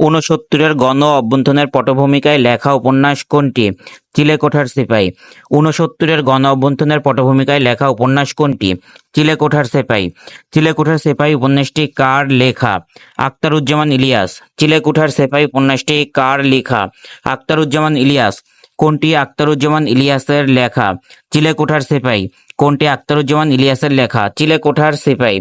ঊনসত্তরের গণ অভ্যন্তরের পটভূমিকায় লেখা উপন্যাস কোনটি? চিলেকোঠার সেপাই। ঊনসত্তরের গণ অভ্যন্তরের পটভূমিকায় লেখা উপন্যাস কোনটি? চিলেকোঠার সেপাই। চিলেকোঠার সেপাই উপন্যাসটি কার লেখা? আক্তারুজ্জামান ইলিয়াস। চিলেকোঠার সেপাই উপন্যাসটি কার লেখা? আক্তারুজ্জামান ইলিয়াস। কোনটি আক্তারুজ্জামান ইলিয়াসের লেখা? চিলেকোঠার সিপাহী কোনটি আক্তারুজ্জামান ইলিয়াসের লেখা? চিলেকোঠার সিপাহী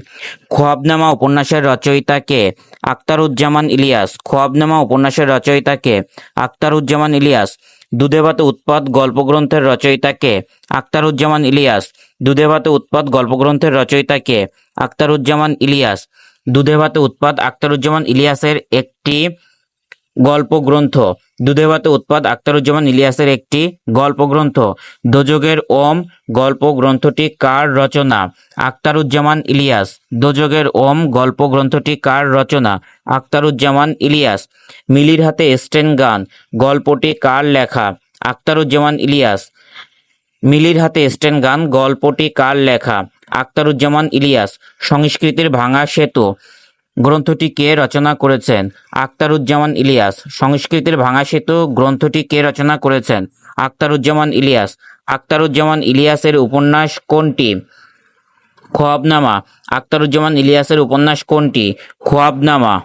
খোয়াবনামা উপন্যাসের রচয়িতা কে? আখতারুজ্জামান ইলিয়াস। খোয়াবনামা উপন্যাসের রচয়িতা কে? আখতারুজ্জামান ইলিয়াস। দুধে ভাতে উৎপাদ গল্পগ্রন্থের রচয়িতা কে? আখতারুজ্জামান ইলিয়াস। দুধে ভাতে উৎপাদ গল্পগ্রন্থের রচয়িতা কে? আখতারুজ্জামান ইলিয়াস। দুধে ভাতে উৎপাদ আখতারুজ্জামান ইলিয়াসের একটি গল্প গ্রন্থ দুধে ভাতে উৎপাদ আখতারুজ্জামান ইলিয়াসের একটি গল্প গ্রন্থ দোজগের ওম গল্প গ্রন্থটি কার রচনা? আখতারুজ্জামান ইলিয়াস। দোজগের ওম গল্প গ্রন্থটি কার রচনা? আখতারুজ্জামান ইলিয়াস। মিলির হাতে স্টেন গান। গল্পটি কার লেখা? আখতারুজ্জামান ইলিয়াস। মিলির হাতে স্টেন গান। গল্পটি কার লেখা? আখতারুজ্জামান ইলিয়াস। সংস্কৃতির ভাঙা সেতু। গ্রন্থটি কে রচনা করেছেন? আক্তারুজ্জামান ইলিয়াস। সংস্কৃতির ভাঙা সেতু গ্রন্থটি কে রচনা করেছেন? আক্তারুজ্জামান ইলিয়াস। আক্তারুজ্জামান ইলিয়াসের উপন্যাস কোনটি? খোয়াবনামা। আক্তারুজ্জামান ইলিয়াসের উপন্যাস কোনটি? খোয়াবনামা।